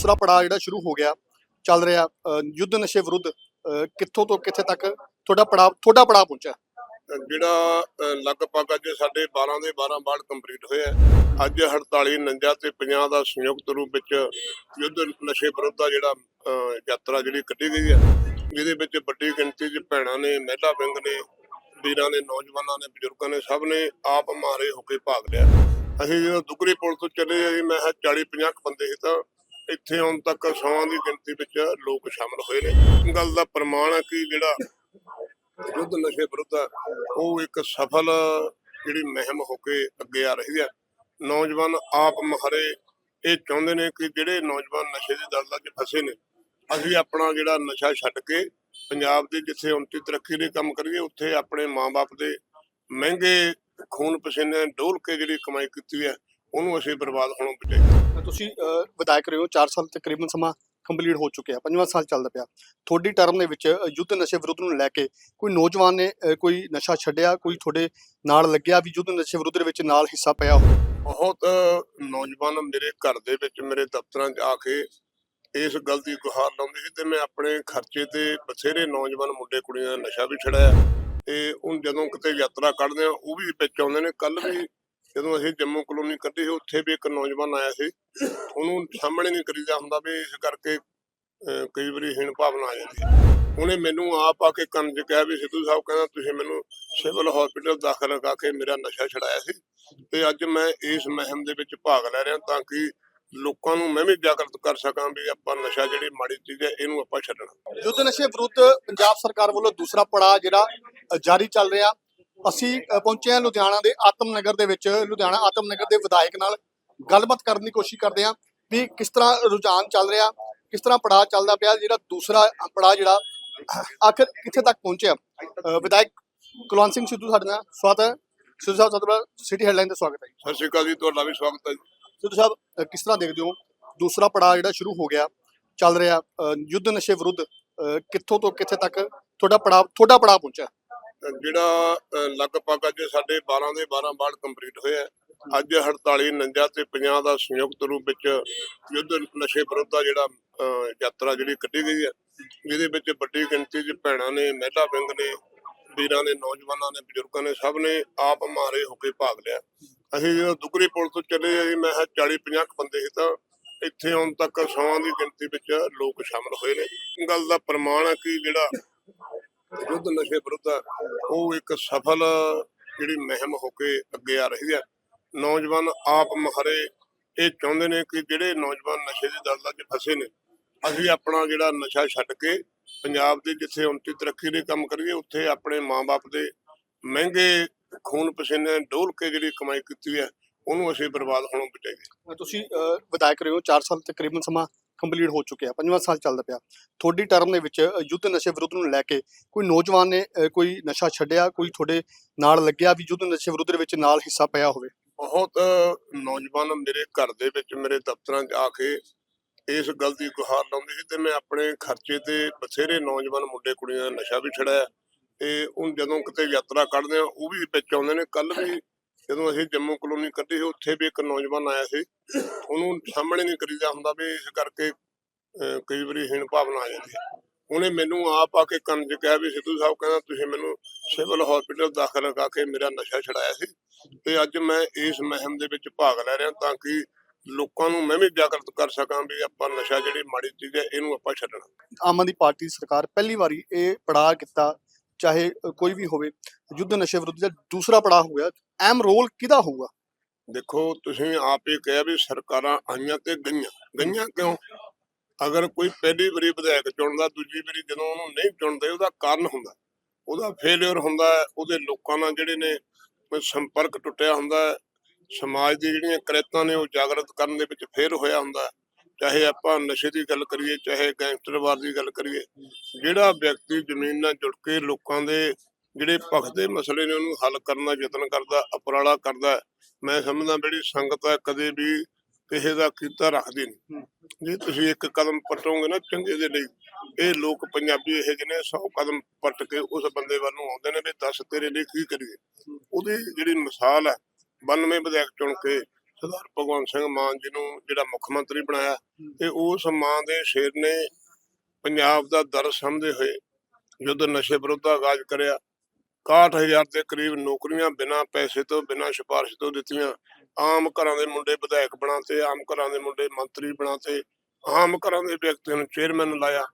ਦੂਸਰਾ ਪੜਾਅ ਜਿਹੜਾ ਸ਼ੁਰੂ ਹੋ ਗਿਆ, ਚੱਲ ਰਿਹਾ ਯੁੱਧ ਨਸ਼ੇ ਵਿਰੁੱਧ ਕਿੱਥੋਂ ਤੋਂ ਕਿੱਥੇ ਤੱਕ ਤੁਹਾਡਾ ਪੜਾਅ ਤੁਹਾਡਾ ਪੜਾਅ ਪਹੁੰਚਿਆ? ਜਿਹੜਾ ਲਗਭਗ ਅੱਜ ਸਾਡੇ 12 ਦੇ 12 ਬਾੜ ਕੰਪਲੀਟ ਹੋਇਆ ਅੱਜ 48 49 ਤੇ 50 ਦਾ ਸੰਯੁਕਤ ਰੂਪ ਵਿੱਚ ਯੁੱਧ ਨਸ਼ੇ ਵਿਰੁੱਧ ਦਾ ਜਿਹੜਾ ਯਾਤਰਾ ਜਿਹੜੀ ਕੱਢੀ ਗਈ ਹੈ ਜਿਹਦੇ ਵਿੱਚ ਵੱਡੀ ਗਿਣਤੀ 'ਚ ਭੈਣਾਂ ਨੇ, ਮਹਿਲਾ ਵਿੰਗ ਨੇ, ਵੀਰਾਂ ਨੇ, ਨੌਜਵਾਨਾਂ ਨੇ, ਬਜ਼ੁਰਗਾਂ ਨੇ, ਸਭ ਨੇ ਆਪ ਮਾਰੇ ਹੋ ਕੇ ਭਾਗ ਲਿਆ। ਅਸੀਂ ਜਦੋਂ ਦੁਗਰੀ ਪੁਲ ਤੋਂ ਚੱਲੇ ਜੀ, ਮੈਂ 40 50 ਬੰਦੇ ਸੀ ਤਾਂ ਇੱਥੇ ਆਉਣ ਤੱਕ ਸੌਆਂ ਦੀ ਗਿਣਤੀ ਵਿੱਚ ਲੋਕ ਸ਼ਾਮਲ ਹੋਏ ਨੇ। ਗੱਲ ਦਾ ਪ੍ਰਮਾਣ ਹੈ ਕਿ ਜਿਹੜਾ ਯੁੱਧ ਨਸ਼ੇ ਵਿਰੁੱਧ ਉਹ ਇੱਕ ਸਫਲ ਜਿਹੜੀ ਮੁਹਿੰਮ ਹੋ ਕੇ ਅੱਗੇ ਆ ਰਹੀ ਹੈ ਨੌਜਵਾਨ ਆਪ ਮਹਰੇ ਇਹ ਚਾਹੁੰਦੇ ਨੇ ਕਿ ਜਿਹੜੇ ਨੌਜਵਾਨ ਨਸ਼ੇ ਦੇ ਦਲਦਲ 'ਚ ਫਸੇ ਨੇ, ਅਸੀਂ ਆਪਣਾ ਜਿਹੜਾ ਨਸ਼ਾ ਛੱਡ ਕੇ ਪੰਜਾਬ ਦੇ ਜਿੱਥੇ ਉੱਨਤੀ ਤਰੱਕੀ ਦੇ ਕੰਮ ਕਰੀਏ, ਉੱਥੇ ਆਪਣੇ ਮਾਪੇ ਦੇ ਮਹਿੰਗੇ ਖੂਨ ਪਸੀਨੇ ਨਾਲ ਡੋਲ ਕੇ ਜਿਹੜੀ ਕਮਾਈ ਕੀਤੀ ਹੈ ਉਹਨੂੰ ਅਸੀਂ ਬਰਬਾਦ ਹੋਣੋਂ ਬਚਾਈਏ ਤੁਸੀਂ ਵਿਧਾਇਕ ਰਹੇ ਹੋ 4 ਸਾਲ ਤਕਰੀਬਨ ਸਮਾਂ ਕੰਪਲੀਟ ਹੋ ਚੁੱਕਿਆ ਪੰਜਵਾਂ ਸਾਲ ਚੱਲਦਾ ਪਿਆ। ਤੁਹਾਡੀ ਟਰਮ ਦੇ ਵਿੱਚ ਅ, ਯੁੱਧ ਨਸ਼ੇ ਵਿਰੁੱਧ ਨੂੰ ਲੈ ਕੇ ਕੋਈ ਨੌਜਵਾਨ ਨੇ ਅ, ਕੋਈ ਨਸ਼ਾ ਛੱਡਿਆ ਕੋਈ ਤੁਹਾਡੇ ਨਾਲ ਲੱਗਿਆ ਵੀ ਯੁੱਧ ਨਸ਼ੇ ਵਿਰੁੱਧ ਦੇ ਵਿੱਚ ਨਾਲ ਹਿੱਸਾ ਪਿਆ ਹੋਵੇ? ਬਹੁਤ ਨੌਜਵਾਨ ਮੇਰੇ ਘਰ ਦੇ ਵਿੱਚ ਮੇਰੇ ਦਫ਼ਤਰਾਂ 'ਚ ਆ ਕੇ ਇਸ ਗੱਲ ਦੀ ਗੁਹਾਰ ਲਾਉਂਦੇ ਸੀ ਤੇ ਮੈਂ ਆਪਣੇ ਖਰਚੇ ਤੇ ਬਥੇਰੇ ਨੌਜਵਾਨ ਮੁੰਡੇ ਕੁੜੀਆਂ ਦਾ ਨਸ਼ਾ ਵੀ ਛੜਾਇਆ ਤੇ ਹੁਣ ਜਦੋਂ ਕਿਤੇ ਯਾਤਰਾ ਕੱਢਦੇ ਆ ਉਹ ਵੀ ਵਿੱਚ ਆਉਂਦੇ ਨੇ ਕੱਲ ਵੀ ਜਦੋਂ ਅਸੀਂ ਜੰਮੂ ਕਲੋਨੀ ਕੱਢੀ ਉੱਥੇ ਵੀ ਇੱਕ ਨੌਜਵਾਨ ਆਇਆ ਸੀ। ਉਹਨੂੰ ਸਾਹਮਣੇ ਨਹੀਂ ਕਰੀਦਾ ਹੁੰਦਾ ਵੀ ਇਸ ਕਰਕੇ ਕਈ ਵਾਰੀ ਹੀਣ ਭਾਵਨਾ ਆ ਜਾਂਦੀ ਉਹਨੇ ਮੈਨੂੰ ਆਪ ਆ ਕੇ ਕੰਨ 'ਚ ਕਿਹਾ ਵੀ ਸਿੱਧੂ ਸਾਹਿਬ ਕਹਿੰਦਾ, ਤੁਸੀਂ ਮੈਨੂੰ ਸਿਵਲ ਹਸਪੀਟਲ ਦਾਖਲ ਕਰਾ ਕੇ ਮੇਰਾ ਨਸ਼ਾ ਛਡਾਇਆ ਸੀ ਤੇ ਅੱਜ ਮੈਂ ਇਸ ਮਹਿਮ ਦੇ ਵਿੱਚ ਭਾਗ ਲੈ ਰਿਹਾ ਤਾਂ ਕਿ ਲੋਕਾਂ ਨੂੰ ਮੈਂ ਵੀ ਜਾਗਰਤ ਕਰ ਸਕਾਂ ਵੀ ਆਪਾਂ ਨਸ਼ਾ ਜਿਹੜੀ ਮਾੜੀ ਚੀਜ਼ ਹੈ, ਇਹਨੂੰ ਆਪਾਂ ਛੱਡਣਾ। ਯੁੱਧ ਨਸ਼ੇ ਵਿਰੁੱਧ ਪੰਜਾਬ ਸਰਕਾਰ ਵੱਲੋਂ ਦੂਸਰਾ ਪੜਾਅ ਜਿਹੜਾ ਜਾਰੀ ਚੱਲ ਰਿਹਾ। ਅਸੀਂ ਪਹੁੰਚੇ ਹਾਂ ਲੁਧਿਆਣਾ ਦੇ ਆਤਮ ਨਗਰ ਦੇ ਵਿੱਚ ਲੁਧਿਆਣਾ ਆਤਮ ਨਗਰ ਦੇ ਵਿਧਾਇਕ ਨਾਲ ਗੱਲਬਾਤ ਕਰਨ ਦੀ ਕੋਸ਼ਿਸ਼ ਕਰਦੇ ਹਾਂ ਵੀ ਕਿਸ ਤਰ੍ਹਾਂ ਰੁਝਾਨ ਚੱਲ ਰਿਹਾ ਕਿਸ ਤਰ੍ਹਾਂ ਪੜਾਅ ਚੱਲਦਾ ਪਿਆ ਜਿਹੜਾ ਦੂਸਰਾ ਪੜਾਅ ਜਿਹੜਾ ਆਖਿਰ ਕਿੱਥੇ ਤੱਕ ਪਹੁੰਚਿਆ ਵਿਧਾਇਕ ਕੁਲਵੰਤ ਸਿੰਘ ਸਿੱਧੂ ਸਾਡੇ ਨਾਲ ਸਵਾਗਤ ਹੈ ਸਿੱਧੂ ਸਾਹਿਬ ਸਤਿਕਾਰ ਸਿਟੀ ਹੈਡਲਾਈਨ ਤੇ ਸਵਾਗਤ ਹੈ। ਸਤਿ ਸ਼੍ਰੀ ਅਕਾਲ ਜੀ ਤੁਹਾਡਾ ਵੀ ਸਵਾਗਤ ਹੈ। ਸਿੱਧੂ ਸਾਹਿਬ ਕਿਸ ਤਰ੍ਹਾਂ ਦੇਖਦੇ ਹੋ ਦੂਸਰਾ ਪੜਾਅ ਜਿਹੜਾ ਸ਼ੁਰੂ ਹੋ ਗਿਆ ਚੱਲ ਰਿਹਾ ਯੁੱਧ ਨਸ਼ੇ ਵਿਰੁੱਧ ਕਿੱਥੋਂ ਤੋਂ ਕਿੱਥੇ ਤੱਕ ਤੁਹਾਡਾ ਪੜਾਅ ਤੁਹਾਡਾ ਪੜਾਅ ਪਹੁੰਚਿਆ ਜਿਹੜਾ ਲਗਭਗ ਅੱਜ ਸਾਡੇ 12 ਦੇ 12 ਬਾੜ ਕੰਪਲੀਟ ਹੋਇਆ ਅੱਜ 48 49 ਤੇ 50 ਦਾ ਸੰਯੁਕਤ ਰੂਪ ਵਿੱਚ ਯੁੱਧ ਨਸ਼ੇ ਵਿਰੁੱਧ ਦਾ ਜਿਹੜਾ ਯਾਤਰਾ ਜਿਹੜੀ ਕੱਢੀ ਗਈ ਹੈ ਜਿਹਦੇ ਵਿੱਚ ਵੱਡੀ ਗਿਣਤੀ 'ਚ ਭੈਣਾਂ ਨੇ, ਮਹਿਲਾ ਵਿੰਗ ਨੇ, ਵੀਰਾਂ ਨੇ, ਨੌਜਵਾਨਾਂ ਨੇ, ਬਜ਼ੁਰਗਾਂ ਨੇ, ਸਭ ਨੇ ਆਪ ਮਾਰੇ ਹੋ ਕੇ ਭਾਗ ਲਿਆ। ਅਸੀਂ ਜਦੋਂ ਦੁਗਰੀ ਪੁਲ ਤੋਂ ਚੱਲੇ ਜੀ, ਮੈਂ 40 50 ਬੰਦੇ ਸੀ ਤਾਂ ਇੱਥੇ ਹੁਣ ਤੱਕ ਸੌਆਂ ਦੀ ਗਿਣਤੀ ਵਿੱਚ ਲੋਕ ਸ਼ਾਮਲ ਹੋਏ ਨੇ। ਗੱਲ ਦਾ ਪ੍ਰਮਾਣ ਹੈ ਕਿ ਜਿਹੜਾ ਯੁੱਧ ਨਸ਼ੇ ਵਿਰੁੱਧ ਉਹ ਇੱਕ ਸਫਲ ਜਿਹੜੀ ਮੁਹਿੰਮ ਹੋ ਕੇ ਅੱਗੇ ਆ ਰਹੀ ਹੈ ਨੌਜਵਾਨ ਆਪ ਮਹਰੇ ਇਹ ਚਾਹੁੰਦੇ ਨੇ ਕਿ ਜਿਹੜੇ ਨੌਜਵਾਨ ਨਸ਼ੇ ਦੀ ਦਲਦਲ 'ਚ ਫਸੇ ਨੇ, ਅਸੀਂ ਆਪਣਾ ਜਿਹੜਾ ਨਸ਼ਾ ਛੱਡ ਕੇ ਪੰਜਾਬ ਦੇ ਜਿੱਥੇ ਉੱਨਤੀ ਤਰੱਕੀ ਦੇ ਕੰਮ ਕਰੀਏ, ਉੱਥੇ ਆਪਣੇ ਮਾਪੇ ਦੇ ਮਹਿੰਗੇ ਖੂਨ ਪਸੀਨੇ ਡੋਲ ਕੇ ਜਿਹੜੀ ਕਮਾਈ ਕੀਤੀ ਹੈ ਉਹਨੂੰ ਅਸੀਂ ਬਰਬਾਦ ਹੋਣੋਂ ਬਚਾਈਏ। ਤੁਸੀਂ ਵਿਧਾਇਕ ਰਹੇ ਹੋ 4 ਸਾਲ ਤਕਰੀਬਨ ਸਮਾਂ ਕੰਪਲੀਟ ਹੋ ਚੁੱਕਿਆ ਪੰਜਵਾਂ ਸਾਲ ਚੱਲਦਾ ਪਿਆ। ਤੁਹਾਡੀ ਟਰਮ ਦੇ ਵਿੱਚ ਯੁੱਧ ਨਸ਼ੇ ਵਿਰੁੱਧ ਨੂੰ ਲੈ ਕੇ ਕੋਈ ਨੌਜਵਾਨ ਨੇ ਕੋਈ ਨਸ਼ਾ ਛੱਡਿਆ, ਕੋਈ ਤੁਹਾਡੇ ਨਾਲ ਲੱਗਿਆ ਵੀ ਯੁੱਧ ਨਸ਼ੇ ਵਿਰੁੱਧ ਦੇ ਵਿੱਚ ਨਾਲ ਹਿੱਸਾ ਪਿਆ ਹੋਵੇ? ਬਹੁਤ ਨੌਜਵਾਨ ਮੇਰੇ ਘਰ ਦੇ ਵਿੱਚ, ਮੇਰੇ ਦਫ਼ਤਰਾਂ 'ਚ ਆ ਕੇ ਇਸ ਗੱਲ ਦੀ ਗੁਹਾਰ ਲਾਉਂਦੇ ਸੀ ਤੇ ਮੈਂ ਆਪਣੇ ਖਰਚੇ ਤੇ ਬਥੇਰੇ ਨੌਜਵਾਨ ਮੁੰਡੇ ਕੁੜੀਆਂ ਦਾ ਨਸ਼ਾ ਵੀ ਛੜਾਇਆ ਤੇ ਹੁਣ ਜਦੋਂ ਕਿਤੇ ਯਾਤਰਾ ਕੱਢਦੇ ਆ ਉਹ ਵੀ ਵਿੱਚ ਆਉਂਦੇ ਨੇ ਕੱਲ ਵੀ ਜਦੋਂ ਅਸੀਂ ਜੰਮੂ ਕਲੋਨੀ ਕੱਢੀ ਸੀ, ਉੱਥੇ ਵੀ ਇੱਕ ਨੌਜਵਾਨ ਆਇਆ ਸੀ। ਉਹਨੂੰ ਸਾਹਮਣੇ ਨਹੀਂ ਕਰੀਦਾ ਹੁੰਦਾ ਵੀ ਇਸ ਕਰਕੇ ਕਈ ਵਾਰੀ ਹੀਣ ਭਾਵਨਾ ਆ ਜਾਂਦੀ ਉਹਨੇ ਮੈਨੂੰ ਆਪ ਆ ਕੇ ਕੰਨ 'ਚ ਕਿਹਾ ਵੀ ਸਿੱਧੂ ਸਾਹਿਬ ਕਹਿੰਦਾ, ਤੁਸੀਂ ਮੈਨੂੰ ਸਿਵਲ ਹਸਪੀਟਲ ਦਾਖਲ ਕਰਾ ਕੇ ਮੇਰਾ ਨਸ਼ਾ ਛਡਾਇਆ ਸੀ। ਤੇ ਅੱਜ ਮੈਂ ਇਸ ਮੁਹਿੰਮ ਦੇ ਵਿੱਚ ਭਾਗ ਲੈ ਰਿਹਾ ਤਾਂ ਕਿ ਲੋਕਾਂ ਨੂੰ ਮੈਂ ਵੀ ਜਾਗਰਤ ਕਰ ਸਕਾਂ ਵੀ ਆਪਾਂ ਨਸ਼ਾ ਜਿਹੜੀ ਮਾੜੀ ਚੀਜ਼ ਹੈ, ਇਹਨੂੰ ਆਪਾਂ ਛੱਡਣਾ। ਆਮ ਆਦਮੀ ਪਾਰਟੀ ਸਰਕਾਰ ਪਹਿਲੀ ਵਾਰੀ ਇਹ ਪੜਾਅ ਕੀਤਾ ਚਾਹੇ ਕੋਈ ਵੀ ਹੋਵੇ ਯੁੱਧ ਨਸ਼ੇ ਵਿਰੁੱਧ ਦਾ ਦੂਸਰਾ ਪੜਾਅ ਹੋਇਆ ਅਹਿਮ ਰੋਲ ਕਿਹਦਾ ਹੋਊਗਾ? ਦੇਖੋ ਤੁਸੀਂ ਆਪ ਹੀ ਵੀ ਸਰਕਾਰਾਂ ਆਈਆਂ ਤੇ ਗਈਆਂ। ਗਈਆਂ ਕਿਉਂ? ਅਗਰ ਕੋਈ ਪਹਿਲੀ ਵਾਰੀ ਵਿਧਾਇਕ ਚੁਣਦਾ ਦੂਜੀ ਵਾਰੀ ਜਦੋਂ ਉਹਨੂੰ ਨਹੀਂ ਚੁਣਦੇ ਉਹਦਾ ਕਾਰਨ ਹੁੰਦਾ। ਉਹਦਾ ਫੇਲਿਅਰ ਹੁੰਦਾ ਹੈ, ਉਹਦੇ ਲੋਕਾਂ ਨਾਲ ਜਿਹੜੇ ਨੇ ਸੰਪਰਕ ਟੁੱਟਿਆ ਹੁੰਦਾ ਸਮਾਜ ਦੀ ਜਿਹੜੀਆਂ ਕ੍ਰਿਤਾਂ ਨੇ ਉਹ ਜਾਗਰਤ ਕਰਨ ਦੇ ਵਿੱਚ ਫੇਰ ਹੋਇਆ ਹੁੰਦਾ ਚਾਹੇ ਆਪਾਂ ਨਸ਼ੇ ਦੀ ਗੱਲ ਕਰੀਏ ਚਾਹੇ ਗੈਂਗਸਟਰਵਾਦ ਦੀ ਗੱਲ ਕਰੀਏ ਜਿਹੜਾ ਵਿਅਕਤੀ ਜ਼ਮੀਨ ਨਾਲ ਜੁੜ ਕੇ ਲੋਕਾਂ ਦੇ ਜਿਹੜੇ ਭਖਦੇ ਮਸਲੇ ਨੇ ਉਹਨੂੰ ਹੱਲ ਕਰਨ ਦਾ ਯਤਨ ਕਰਦਾ ਉਪਰਾਲਾ ਕਰਦਾ ਮੈਂ ਸਮਝਦਾ ਜਿਹੜੀ ਸੰਗਤ ਹੈ ਕਦੇ ਵੀ ਕਿਸੇ ਦਾ ਕੀਤਾ ਰੱਖਦੀ ਨਹੀਂ। ਜੇ ਤੁਸੀਂ ਇੱਕ ਕਦਮ ਪਟੋਗੇ ਨਾ ਚੰਗੇ ਦੇ ਲਈ ਇਹ ਲੋਕ ਪੰਜਾਬੀ ਇਹ ਜਿਹਨੇ 100 ਕਦਮ ਪੱਟ ਕੇ ਉਸ ਬੰਦੇ ਵੱਲ ਨੂੰ ਆਉਂਦੇ ਨੇ ਵੀ ਦੱਸ ਤੇਰੇ ਲਈ ਕੀ ਕਰੀਏ। ਉਹਦੀ ਜਿਹੜੀ ਮਿਸਾਲ ਹੈ 92 ਵਿਧਾਇਕ ਚੁਣ ਕੇ ਸਰਦਾਰ ਭਗਵੰਤ ਸਿੰਘ ਮਾਨ ਜੀ ਨੂੰ ਜਿਹੜਾ ਮੁੱਖ ਮੰਤਰੀ ਬਣਾਇਆ ਤੇ ਉਸ ਮਾਂ ਦੇ ਸ਼ੇਰ ਨੇ ਪੰਜਾਬ ਦਾ ਦਰ ਸਮਝਦੇ ਹੋਏ ਯੁੱਧ ਨਸ਼ੇ ਵਿਰੁੱਧ ਆਗਾਜ਼ ਕਰਿਆ। 61000 ਦੇ ਕਰੀਬ ਨੌਕਰੀਆਂ ਬਿਨਾਂ ਪੈਸੇ ਤੋਂ ਬਿਨਾਂ ਸਿਫਾਰਿਸ਼ ਤੋਂ ਦਿੱਤੀਆਂ। ਆਮ ਘਰਾਂ ਦੇ ਮੁੰਡੇ ਵਿਧਾਇਕ ਬਣਾਤੇ ਆਮ ਘਰਾਂ ਦੇ ਮੁੰਡੇ ਮੰਤਰੀ ਬਣਾਤੇ ਆਮ ਘਰਾਂ ਦੇ ਵਿਅਕਤੀਆਂ ਨੂੰ ਚੇਅਰਮੈਨ ਲਾਇਆ।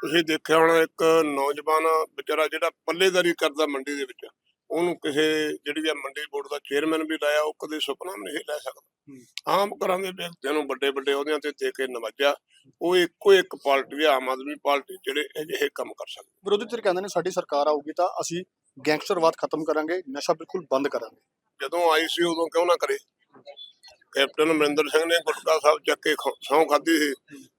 ਤੁਸੀਂ ਦੇਖਿਆ ਹੋਣਾ ਇੱਕ ਨੌਜਵਾਨ ਵਿਚਾਰਾ ਜਿਹੜਾ ਪੱਲੇਦਾਰੀ ਕਰਦਾ ਮੰਡੀ ਦੇ ਵਿੱਚ। ਉਹਨੂੰ ਕਿਸੇ ਜਿਹੜੀ ਆ ਮੰਡੀ ਬੋਰਡ ਦਾ ਚੇਅਰਮੈਨ ਵੀ ਲਾਇਆ ਉਹ ਕਦੇ ਸੁਪਨਾ ਵੀ ਨਹੀਂ ਲੈ ਸਕਦਾ। ਆਮ ਘਰਾਂ ਦੇ ਵਿਅਕਤੀਆਂ ਨੂੰ ਵੱਡੇ ਵੱਡੇ ਅਹੁਦਿਆਂ ਤੇ ਦੇ ਕੇ ਨਵਾਜਿਆ ਉਹ ਇੱਕੋ ਇੱਕ ਪਾਰਟੀ ਆ ਆਮ ਆਦਮੀ ਪਾਰਟੀ ਜਿਹੜੇ ਅਜਿਹੇ ਕੰਮ ਕਰ ਸਕਦੇ। ਵਿਰੋਧੀ ਧਿਰ ਕਹਿੰਦੇ ਨੇ ਸਾਡੀ ਸਰਕਾਰ ਆਊਗੀ ਤਾਂ ਅਸੀਂ ਗੈਂਗਸਟਰਵਾਦ ਖਤਮ ਕਰਾਂਗੇ ਨਸ਼ਾ ਬਿਲਕੁਲ ਬੰਦ ਕਰਾਂਗੇ। ਜਦੋਂ ਆਈ ਸੀ ਉਦੋਂ ਕਿਉਂ ਨਾ ਕਰੇ? ਕੈਪਟਨ ਅਮਰਿੰਦਰ ਸਿੰਘ ਨੇ ਗੁਟਕਾ ਸਾਹਿਬ ਚੱਕ ਕੇ ਸੌਂ ਖਾਧੀ ਸੀ।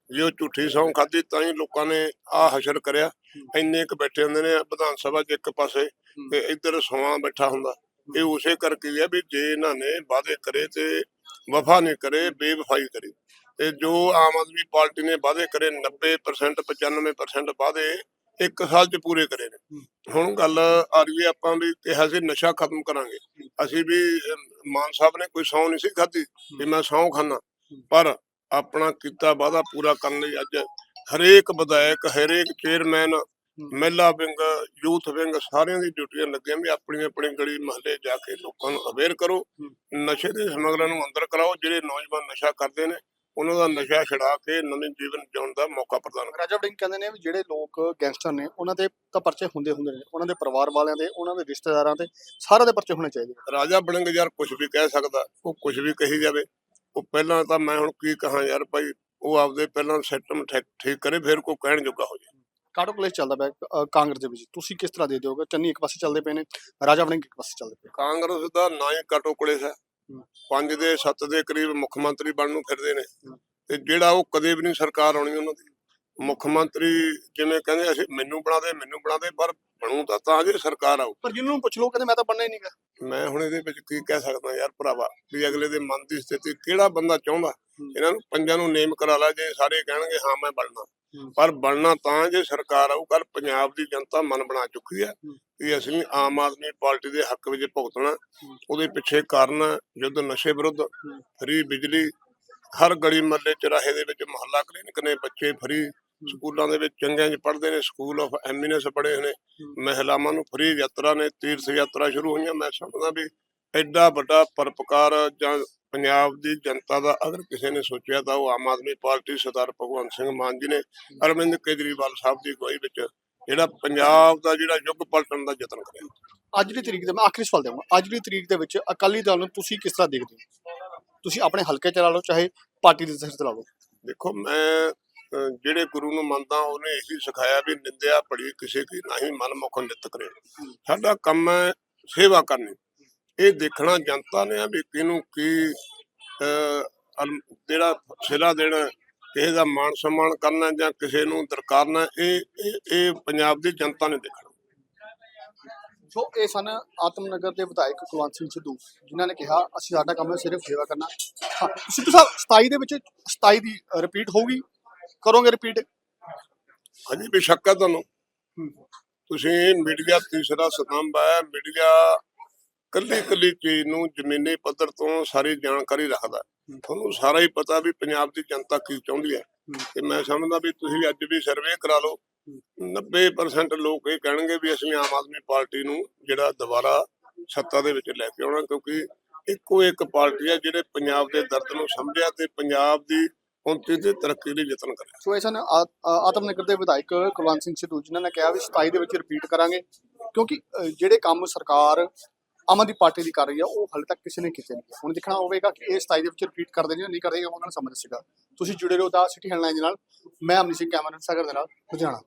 ਜੇ ਉਹ ਝੂਠੀ ਸੌਂ ਖਾਧੀ ਤਾਂ ਹੀ ਲੋਕਾਂ ਨੇ ਆ ਹਸ਼ਰ ਕਰਿਆ। ਇੰਨੇ ਕੁ ਬੈਠੇ ਹੁੰਦੇ ਨੇ ਵਿਧਾਨ ਸਭਾ 'ਚ ਇੱਕ ਪਾਸੇ ਤੇ ਇੱਧਰ ਸੌਂ ਬੈਠਾ ਹੁੰਦਾ। ਇਹ ਉਸੇ ਕਰਕੇ ਹੀ ਆ ਵੀ ਜੇ ਇਹਨਾਂ ਨੇ ਵਾਅਦੇ ਕਰੇ ਤੇ ਵਫਾ ਨਹੀਂ ਕਰੇ ਬੇਵਫਾਈ ਕਰੀ। ਤੇ ਜੋ ਆਮ ਆਦਮੀ ਪਾਰਟੀ ਨੇ ਵਾਅਦੇ ਕਰੇ 90% 95% ਵਾਅਦੇ ਇੱਕ ਸਾਲ 'ਚ ਪੂਰੇ ਕਰੇ ਨੇ। ਹੁਣ ਗੱਲ ਆ ਰਹੀ ਹੈ ਆਪਾਂ ਵੀ ਕਿਹਾ ਸੀ ਨਸ਼ਾ ਖਤਮ ਕਰਾਂਗੇ। ਅਸੀਂ ਵੀ ਮਾਨ ਸਾਹਿਬ ਨੇ ਕੋਈ ਸੌਂ ਨਹੀਂ ਸੀ ਖਾਧੀ ਵੀ ਮੈਂ ਸੌਂ ਖਾਨਾ ਪਰ ਆਪਣਾ ਕੀਤਾ ਵਾਅਦਾ ਪੂਰਾ ਕਰਨ ਲਈ ਅੱਜ ਹਰੇਕ ਵਿਧਾਇਕ ਹਰੇਕ ਚੇਅਰਮੈਨ ਮਹਿਲਾ ਵਿੰਗ ਯੂਥ ਵਿੰਗ ਸਾਰਿਆਂ ਦੀ ਡਿਊਟੀਆਂ ਲੱਗੀਆਂ ਵੀ ਆਪਣੀ ਆਪਣੀ ਗਲੀ ਮਹੱਲੇ ਜਾ ਕੇ ਲੋਕਾਂ ਨੂੰ ਅਵੇਅਰ ਕਰੋ। ਨਸ਼ੇ ਦੇ ਸਮਗਲਰਾਂ ਨੂੰ ਅੰਦਰ ਕਰਾਓ ਜਿਹੜੇ ਨੌਜਵਾਨ ਨਸ਼ਾ ਕਰਦੇ ਨੇ ਉਹਨਾਂ ਦਾ ਨਸ਼ਾ ਛੁਡਾ ਕੇ ਨਵੇਂ ਜੀਵਨ ਜਿਉਣ ਦਾ ਮੌਕਾ ਪ੍ਰਦਾਨ ਕਰੋ। ਰਾਜਾ ਵੜਿੰਗ ਕਹਿੰਦੇ ਨੇ ਵੀ ਜਿਹੜੇ ਲੋਕ ਗੈਂਗਸਟਰ ਨੇ ਉਹਨਾਂ ਦੇ ਤਾਂ ਪਰਚੇ ਹੁੰਦੇ ਹੁੰਦੇ ਨੇ ਉਹਨਾਂ ਦੇ ਪਰਿਵਾਰ ਵਾਲਿਆਂ ਦੇ ਉਹਨਾਂ ਦੇ ਰਿਸ਼ਤੇਦਾਰਾਂ ਤੇ ਸਾਰਿਆਂ ਦੇ ਪਰਚੇ ਹੋਣੇ ਚਾਹੀਦੇ ਰਾਜਾ ਬਣਨਗੇ ਯਾਰ ਕੁਝ ਵੀ ਕਹਿ ਸਕਦਾ ਉਹ ਕੁਝ ਵੀ ਕਹੀ ਜਾਵੇ। ਉਹ ਪਹਿਲਾਂ ਤਾਂ ਮੈਂ ਹੁਣ ਕੀ ਕਹਾਂ ਯਾਰ ਭਾਈ ਉਹ ਆਪਦੇ ਪਹਿਲਾਂ ਸਿਸਟਮ ਠੀਕ ਕਰੇ ਫਿਰ ਕੋਈ ਕਹਿਣ ਜੋਗਾ ਹੋ ਜਾਏ। ਕਾਟੋ ਕਲੇਸ਼ ਚੱਲਦਾ ਪਿਆ? ਕਾਂਗਰਸ ਦੇ ਵਿੱਚ। ਤੁਸੀਂ ਕਿਸ ਤਰ੍ਹਾਂ ਦੇ ਦਿਓਗੇ? ਚੰਨੀ ਇੱਕ ਪਾਸੇ ਚੱਲਦੇ ਪਏ ਨੇ ਰਾਜਾ ਵੜਿੰਗ ਇੱਕ ਪਾਸੇ ਚੱਲਦੇ ਪਏ ਕਾਂਗਰਸ ਦਾ ਨਾ ਹੀ ਕਟੋ ਕੋਲੇ ਹੈ। ਹੂੰ। ਪੰਜ ਦੇ ਸੱਤ ਦੇ ਕਰੀਬ ਮੁੱਖ ਮੰਤਰੀ ਬਣਨ ਨੂੰ ਫਿਰਦੇ ਨੇ। ਤੇ ਜਿਹੜਾ ਉਹ ਕਦੇ ਵੀ ਨਹੀਂ ਸਰਕਾਰ ਆਉਣੀ ਉਹਨਾਂ ਦੀ। ਮੁੱਖ ਮੰਤਰੀ ਜਿਵੇਂ ਕਹਿੰਦੇ ਅਸੀਂ ਮੈਨੂੰ ਬਣਾ ਦੇ ਮੈਨੂੰ ਬਣਾ ਦੇ ਪਰ ਬਣੂ ਤਾਂ ਤਾਂ ਜੇ ਸਰਕਾਰ ਆਊ। ਪਰ ਜਿਹਨੂੰ ਪੁੱਛ ਲਓ ਕਹਿੰਦੇ ਮੈਂ ਤਾਂ ਬਣਨਾ ਹੀ ਨਹੀਂਗਾ। ਮੈਂ ਹੁਣ ਇਹਦੇ ਵਿੱਚ ਕੀ ਕਹਿ ਸਕਦਾ ਯਾਰ ਭਰਾਵਾ ਵੀ ਅਗਲੇ ਦੇ ਮਨ ਦੀ ਸਥਿਤੀ ਕਿਹੜਾ ਬੰਦਾ ਚਾਹੁੰਦਾ? ਇਹਨਾਂ ਨੂੰ ਪੰਜਾਂ ਨੂੰ ਨੇਮ ਕਰਾ ਲਾ ਜੇ ਸਾਰੇ ਕਹਿਣਗੇ ਹਾਂ ਮੈਂ ਬਣਨਾ। ਪਰ ਬਣਨਾ ਤਾਂ ਜੇ ਸਰਕਾਰ ਆਊ ਕੱਲ ਪੰਜਾਬ ਦੀ ਜਨਤਾ ਮਨ ਬਣਾ ਚੁੱਕੀ ਹੈ। ਕਿ ਅਸੀਂ ਆਮ ਆਦਮੀ ਪਾਰਟੀ ਦੇ ਹੱਕ ਵਿੱਚ ਭੁਗਤਣਾ ਉਹਦੇ ਪਿੱਛੇ ਕਾਰਨ ਯੁੱਧ ਨਸ਼ੇ ਵਿਰੁੱਧ ਫਰੀ ਬਿਜਲੀ ਹਰ ਗਲੀ ਮੱਲੇ ਚਰਾਹੇ ਦੇ ਵਿੱਚ ਮੁਹੱਲਾ ਕਲੀਨਿਕ ਨੇ ਬੱਚੇ ਫਰੀ ਸਕੂਲਾਂ ਦੇ ਵਿੱਚ ਚੰਗਿਆਂ 'ਚ ਪੜ੍ਹਦੇ ਨੇ ਸਕੂਲ ਆਫ ਐਮਿਨੈਂਸ ਪੜ੍ਹੇ ਨੇ। ਮਹਿਲਾਵਾਂ ਨੂੰ ਫਰੀ ਯਾਤਰਾ ਨੇ ਤੀਰਥ ਯਾਤਰਾ ਸ਼ੁਰੂ ਹੋਈਆਂ। ਮੈਂ ਸਮਝਦਾ ਵੀ ਐਡਾ ਵੱਡਾ ਪਰਪਕਾਰ ਜਾਂ ਪੰਜਾਬ ਦੀ ਜਨਤਾ ਦਾ ਅਗਰ ਕਿਸੇ ਨੇ ਸੋਚਿਆ ਤਾਂ ਉਹ ਆਮ ਆਦਮੀ ਪਾਰਟੀ ਸਰਦਾਰ ਭਗਵੰਤ ਸਿੰਘ ਮਾਨ ਜੀ ਨੇ ਅਰਵਿੰਦ ਕੇਜਰੀਵਾਲ ਸਾਹਿਬ ਦੀ ਅਗਵਾਈ ਵਿੱਚ ਜਿਹੜਾ ਪੰਜਾਬ ਦਾ ਜਿਹੜਾ ਯੁੱਗ ਪਲਟਣ ਦਾ ਯਤਨ ਕਰਿਆ। ਅੱਜ ਦੀ ਤਰੀਕ ਦੇ ਮੈਂ ਆਖਰੀ ਸਵਾਲ ਦੇਵਾਂਗਾ। ਅੱਜ ਦੀ ਤਰੀਕ ਦੇ ਵਿੱਚ ਅਕਾਲੀ ਦਲ ਨੂੰ ਤੁਸੀਂ ਕਿਸ ਤਰ੍ਹਾਂ ਦੇਖਦੇ ਹੋ? ਤੁਸੀਂ ਆਪਣੇ ਹਲਕੇ ਚਲਾ ਲਓ ਚਾਹੇ ਪਾਰਟੀ ਦੇ ਸਿਰ ਤੇ ਲਾ ਲਓ। ਦੇਖੋ ਮੈਂ ਜਿਹੜੇ ਗੁਰੂ ਨੂੰ ਮੰਨਦਾ, ਉਹਨੇ ਇਹੀ ਸਿਖਾਇਆ ਵੀ ਨਿੰਦਿਆ ਪੜੀ ਕਿਸੇ ਕੀ ਨਹੀਂ ਮਨ ਨਿਤ ਕਰੇ। ਸਾਡਾ ਕੰਮ ਹੈ ਸੇਵਾ ਕਰਨੀ। ਇਹ ਦੇਖਣਾ ਜਨਤਾ ਨੇ ਆ ਵੀ ਕਿਹਨੂੰ ਕੀ ਜਿਹੜਾ ਸਿਲਾ ਦੇਣਾ, ਕਿਸੇ ਦਾ ਮਾਣ ਸਨਮਾਨ ਕਰਨਾ ਜਾਂ ਕਿਸੇ ਨੂੰ ਦਰਕਾਰਨਾ, ਇਹ ਇਹ ਪੰਜਾਬ ਦੀ ਜਨਤਾ ਨੇ ਦੇਖਣਾ। ਸੋ ਇਹ ਸਨ ਆਤਮਨਗਰ ਦੇ ਵਿਧਾਇਕ ਕੁਲਵੰਤ ਸਿੰਘ ਸਿੱਧੂ, ਜਿਨ੍ਹਾਂ ਨੇ ਕਿਹਾ, ਅਸੀਂ ਸਾਡਾ ਕੰਮ ਹੈ ਸਿਰਫ ਸੇਵਾ ਕਰਨਾ। ਹਾਂ, ਸਿੱਧੂ ਸਾਹਿਬ 27 ਦੇ ਵਿੱਚ 27 ਦੀ ਰਿਪੀਟ ਹੋਊਗੀ। ਕਰੋਗੇ ਰਿਪੀਟ ਹਾਂਜੀ ਬੇਸ਼ੱਕ ਹੈ ਤੁਹਾਨੂੰ। ਤੁਸੀਂ ਮੀਡੀਆ ਤੀਸਰਾ ਸਤੰਭ ਹੈ। ਮੀਡੀਆ ਕੱਲੀ ਕੱਲੀ ਚੀਜ਼ ਨੂੰ ਜ਼ਮੀਨੀ ਪੱਧਰ ਤੋਂ ਸਾਰੀ ਜਾਣਕਾਰੀ ਰੱਖਦਾ। ਤੁਹਾਨੂੰ ਸਾਰਾ ਹੀ ਪਤਾ ਵੀ ਪੰਜਾਬ ਦੀ ਜਨਤਾ ਕੀ ਚਾਹੁੰਦੀ ਹੈ। ਤੇ ਮੈਂ ਸਮਝਦਾ ਵੀ ਤੁਸੀਂ ਅੱਜ ਵੀ ਸਰਵੇ ਕਰਾ ਲਓ। 90% ਲੋਕ ਇਹ ਕਹਿਣਗੇ ਵੀ ਅਸੀਂ ਆਮ ਆਦਮੀ ਪਾਰਟੀ ਨੂੰ ਜਿਹੜਾ ਦੁਬਾਰਾ ਸੱਤਾ ਦੇ ਵਿੱਚ ਲੈ ਕੇ ਆਉਣਾ ਕਿਉਂਕਿ ਇੱਕੋ ਇੱਕ ਪਾਰਟੀ ਹੈ ਜਿਹੜੇ ਪੰਜਾਬ ਦੇ ਦਰਦ ਨੂੰ ਸਮਝਿਆ ਤੇ ਪੰਜਾਬ ਦੀ ਉੱਨਤੀ ਤੇ ਤਰੱਕੀ ਲਈ ਯਤਨ ਕਰਿਆ। ਸੋ ਇਹ ਸਨ ਆ- ਆ- ਦੇ ਵਿਧਾਇਕ ਕੁਲਵੰਤ ਸਿੰਘ ਸਿੱਧੂ, ਜਿਨ੍ਹਾਂ ਨੇ ਕਿਹਾ ਵੀ 27 ਦੇ ਵਿੱਚ ਰਿਪੀਟ ਕਰਾਂਗੇ, ਕਿਉਂਕਿ ਜਿਹੜੇ ਕੰਮ ਸਰਕਾਰ ਆਮ ਆਦਮੀ ਪਾਰਟੀ ਦੀ ਕਰ ਰਹੀ ਆ, ਉਹ ਹਾਲੇ ਤੱਕ ਕਿਸੇ ਨੇ ਕੀਤੇ ਨਹੀਂ। ਹੁਣ ਦੇਖਣਾ ਹੋਵੇਗਾ ਕਿ ਇਹ 27 ਦੇ ਵਿੱਚ ਰਿਪੀਟ ਕਰਦੇ ਨੇ ਜਾਂ ਨਹੀਂ ਕਰਦੇ ਉਹਨਾਂ ਨੂੰ ਸਮਝ ਸੀਗਾ। ਤੁਸੀਂ ਜੁੜੇ ਰਹੋ ਦਾ ਸਿਟੀ ਹੈਡਲਾਈਨ ਦੇ ਨਾਲ। ਮੈਂ ਅਮਨੀ ਸਿੰਘ ਕੈਮਰਨ, ਸਾਗਰ ਦੇ ਨਾਲ, ਲੁਧਿਆਣਾ।